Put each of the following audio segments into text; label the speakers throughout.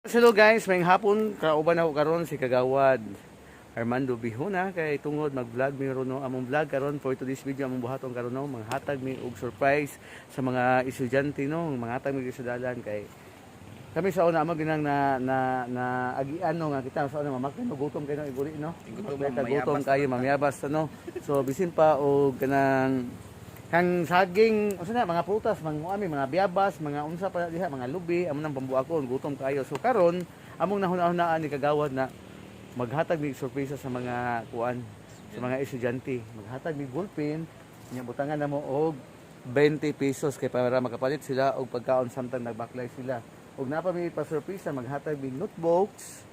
Speaker 1: Hello guys, may hapon kauban ako karon si Kagawad Armando Bihuna. Kay tungod mag-vlog mi ron no among vlog karon for today's video. Among buhaton karon no manghatag mi og surprise sa mga estudyante no? Manghatag mi sa dalan kay kami sa una amo ginang na na na agian no? Nga kita sa una mamaktan no gutom kayo no? Iguri no?
Speaker 2: Gutom, mamayabas
Speaker 1: kayo mamyabas no? So bisin pa og kanang kang saging unsa na mga prutas mga ami mga biyabas mga unsa pa diha mga lubi amo nang pambuakon gutom kayo. So karon among nahuna-hunaan ni kagawad na maghatag mi sorpresa sa mga kuan sa mga estudyante. Maghatag mi ballpen nya butangan namo og 20 pesos kay para makapalit sila og pagkaon samtang nagbaklay sila. Og napa mi pa sorpresa maghatag mi notebooks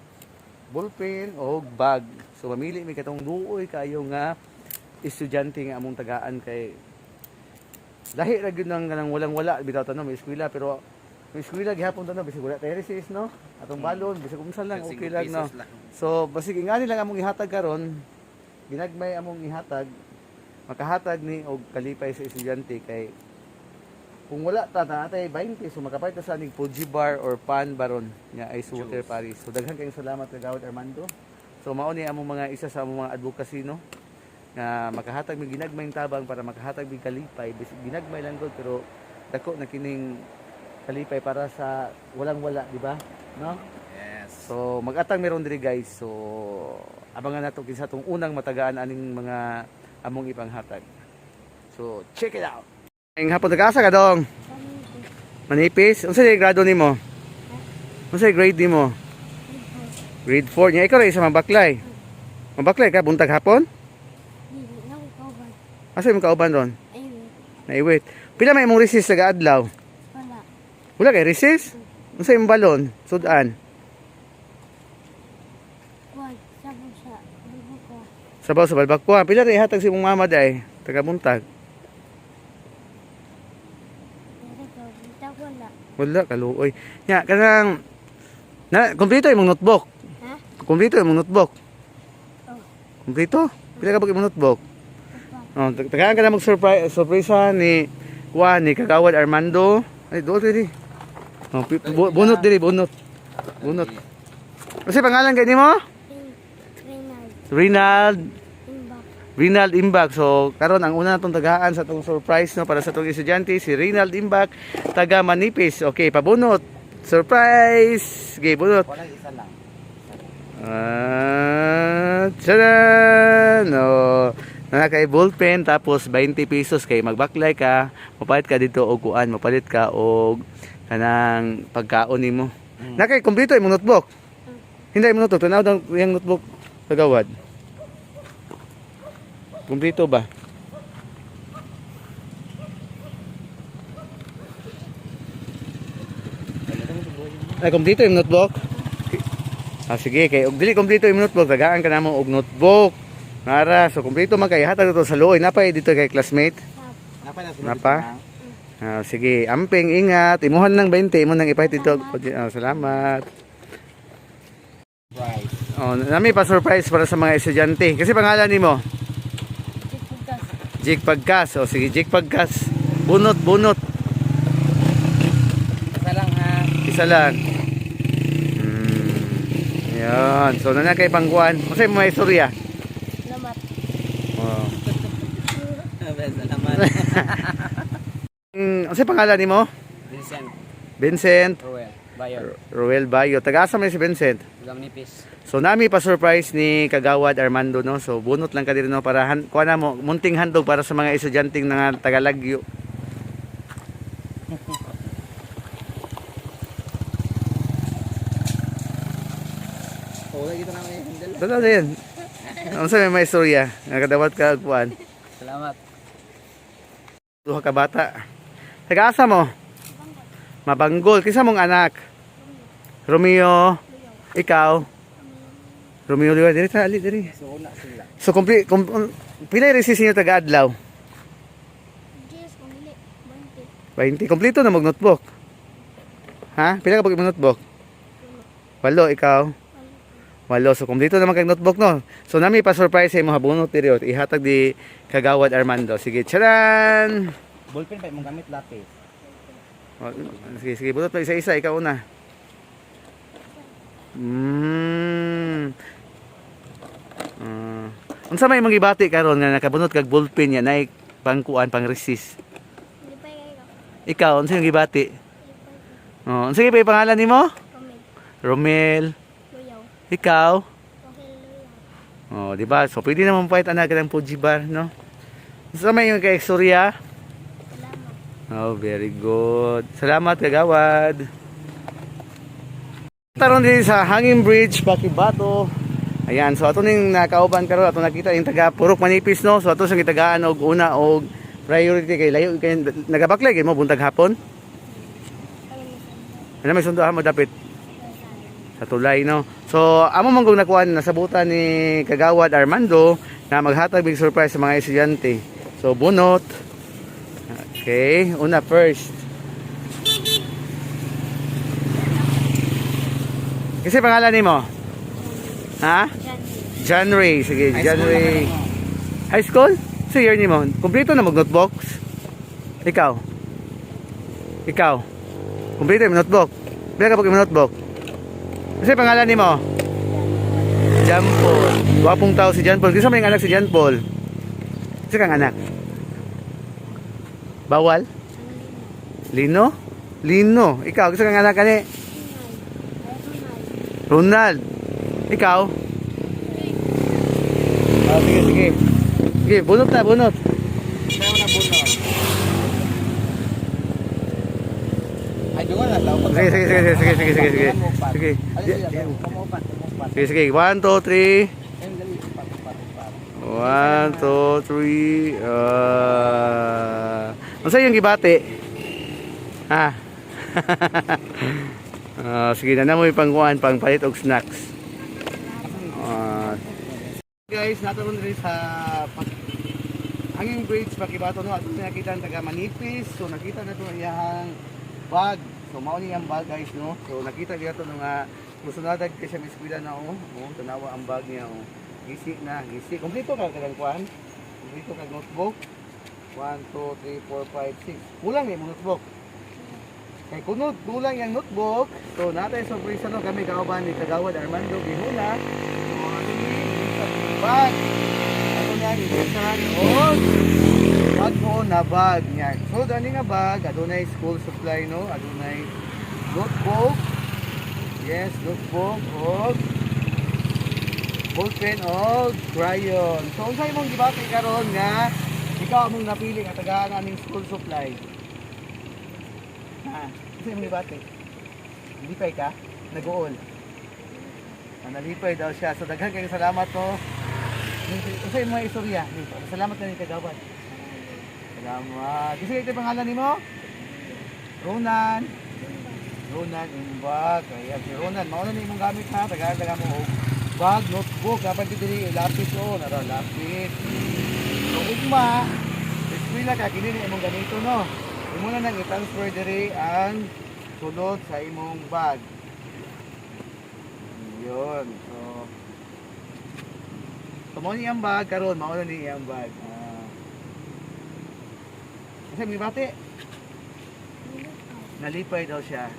Speaker 1: ballpen o bag. So mamili mi katong duoy kayo nga estudyante nga among tagaan kay lahi ra gyud nang kanang walang wala bitaw tanong may eskwela pero may eskwela gihapon tanong bisig wala terraces no? Atong balon bisig unsa lang okay
Speaker 2: 5
Speaker 1: lang no? so basig ingani lang among ihatag karon ginagmay among ihatag makahatag ni og kalipay sa estudyante kay kung wala ta natay 20 so makapay ta sa ning Fuji bar or pan baron nga ice water
Speaker 2: Juice.
Speaker 1: Paris. So daghan kayong salamat kay Gawad Armando. So mao ni among mga isa sa among mga advocacy no nga makahatag mig ginagmayng tabang para makahatag mig kalipay bisig ginagmay lang gud pero dako na kining kalipay para sa walang wala di ba no
Speaker 2: Yes.
Speaker 1: So mag-atang meron diri guys. So abangan nato kinsa tong unang matagaan aning mga among ipanghatag. So check it out. Ang hapon tagasa ka dong. Manipis. Unsa say grado nimo? Unsa grade nimo? Grade 4 nya ikaw ra isa mabaklay. Mabaklay ka buntag hapon? Asa imong kauban ron? Naiwit. Pila may imong recess sa adlaw? Wala kay recess? Unsa imong balon? Sudan. Sabaw sa balbakwa. Pila rin hatag si mong mama day. Taga buntag. Wala kaluoy. Nya kanang na kompleto imong notebook.
Speaker 3: Ha?
Speaker 1: Kompleto imong notebook.
Speaker 3: Oh.
Speaker 1: Kompleto? Pila ka ba imong notebook? Oh, tag- tagaan ka na mag surprise surpresa ni Juan ni Kagawad Armando. Ay, do diri. Oh, bu- bunot diri, bunot. Bunot. Kasi pangalan kay nimo? Rinald Rinald Imbak. So, karon ang una natong tagaan sa tong surprise no para sa tong estudyante si Rinald Imbak, taga Manipis. Okay, pabunot. Surprise! Okay, bunot.
Speaker 2: Walang isa lang.
Speaker 1: Ah, tcharan! Oh, na kay ballpen tapos 20 pesos kay magbaklay ka, mapalit ka dito og kuan, mapalit ka og kanang pagkaon nimo.
Speaker 2: Mm.
Speaker 1: Na kay kompleto imong notebook. Hindi imong notebook, tanaw daw yung notebook kagawad. Kompleto ba? Ay, kompleto yung notebook? Ah, sige, kay og dili kompleto yung notebook, tagaan ka namo og notebook. Nara, so kompleto man kay hatag dito sa looy, napay dito kay classmate.
Speaker 2: Napa na
Speaker 1: Napa?
Speaker 2: na.
Speaker 1: Ah, sige, amping ingat. Imuhan ng 20, imo nang ipahit dito. Ah, salamat.
Speaker 2: Price.
Speaker 1: Oh, nami pa surprise para sa mga estudyante. Kasi pangalan nimo, Jig Pagkas. O sige, Jig Pagkas. Bunot, bunot.
Speaker 2: Isa lang ha.
Speaker 1: Isa lang. Hmm. Yan. So, na kay pangkuan. Kasi may istorya. Oh.
Speaker 2: Salamat.
Speaker 1: Mm, ano pangalan nimo?
Speaker 2: Vincent.
Speaker 1: Vincent
Speaker 2: Ruel. Bayer.
Speaker 1: Roel Bayo. Taga-asa man si Vincent.
Speaker 2: Gam nipis.
Speaker 1: So nami pa surprise ni Kagawad Armando no. So bunot lang ka diri no para han kuha na mo munting handog para sa mga estudyanteng nga tagalagyo.
Speaker 2: Okay, dito naman
Speaker 1: Ano sa may istorya? Nga kadawat ka kuan.
Speaker 2: Salamat.
Speaker 1: Duha ka bata. Taga-asa mo? Mabanggol. Kisa mong anak? Romeo. Ikaw? Romeo Liwa. Diri ta, ali, diri.
Speaker 2: So, una sila.
Speaker 1: So, complete, com, pila yung receipt niyo taga-adlaw? 20. Kompleto na mag-notebook. Ha? Pila ka pag notebook? Walo, ikaw? Walo. So, kompleto naman kag notebook, no? So, nami pa-surprise sa mga bunot diri. Ihatag di Kagawad Armando. Sige, charan!
Speaker 2: Ballpen pa mong gamit lapis.
Speaker 1: O, Sige, sige. Bunot pa isa-isa. Ikaw una. Mm. Uh, unsa may mga ibati karon nga nakabunot kag ballpen ya nay pangkuan pang resist. Ikaw unsa yung gibati? Oh, unsa gyud pangalan nimo?
Speaker 3: Kamil.
Speaker 1: Romel. Ikaw? Oh, di ba? So pwede naman fight anak ng Fuji bar, no? Unsa may yung kay Surya?
Speaker 3: Salamat.
Speaker 1: Oh, very good. Salamat kagawad. Taron din sa Hanging Bridge, Bakibato. Ayan, so ato ning nakauban karon ato nakita yung taga Purok Manipis no. So ato sang gitagaan og una og priority kay layo kay nagabaklay kay mo buntag hapon.
Speaker 3: Sandra.
Speaker 1: Ano may sundo mo dapit sa tulay no. So amo man kung nakuha nasabutan ni Kagawad Armando na maghatag big surprise sa mga estudyante. So bunot. Okay, una first. Kasi pangalan nimo? Ha?
Speaker 3: Jandy.
Speaker 1: John Ray. Sige,
Speaker 2: ako.
Speaker 1: High school? So year nimo. Kumpleto na mag notebooks? Ikaw? Ikaw? Kumpleto yung notebook? Bila ka pag yung notebook? Kasi pangalan nimo? John Paul. Wapong tao si John Paul. Kasi may anak si John Paul. Kasi kang anak? Bawal? Lino? Lino. Ikaw, gusto kang anak ka ni? Ronald. Ikaw? Ah, sige, sige. Sige, bunot na, bunot.
Speaker 2: Sayo na bunot. Ay, doon na tao.
Speaker 1: Sige, sige, sige, sige, sige, sige, sige. Sige. Sige, sige. One, two, three. One, two, three. Uh, ano sa yung gibati? Ha? Ah, sige na na mo yung pangkuhan, pang palit og snacks. Ah. guys, naturon rin sa hanging bridge pakibato no ato nakita ang taga manipis so nakita na to iyang bag so mao ni ang bag guys no? So nakita niya to nga musunadag kay sa eskwela na oh. Oh tanawa ang bag niya oh. Gisi na gisi kompleto ka kagang kuan? Kompleto kag notebook? 1 2 3 4 5 6 kulang eh mo notebook. Kay kunod kulang yung notebook. So natay surprise no? Kami kauban ni Kagawad Armando Bihuna so ano ni bag. Ano niya ibisan og bag ko na bag niya so dani nga bag adunay school supply no adunay notebook yes notebook og ballpen og crayon so unsay imong gibati karon nga ikaw among napili nga tagaan naming school supply Ha? Kasi yung libate. Lipay ka? Nag-uol. Ah, nalipay daw siya. So daghan kayo salamat to. Kasi yung mga istorya. Salamat na ni Kagawad. Salamat. Kasi ito yung pangalan ni mo? Ronan. Ronan Imbag. Kaya si Ronan. Mauna na imong gamit ha. Tagaan taga mo. og Bag, notebook. Kapag dito rin lapis o. Nara lapis. So ugma. Eskwela ka. Kini na imong ganito no. Imo na nang i-transfer diri ang sulod sa imong bag. Yun. So, so mo ni ang bag karon, mao na ni ang bag. Kasi may bate, nalipay daw siya.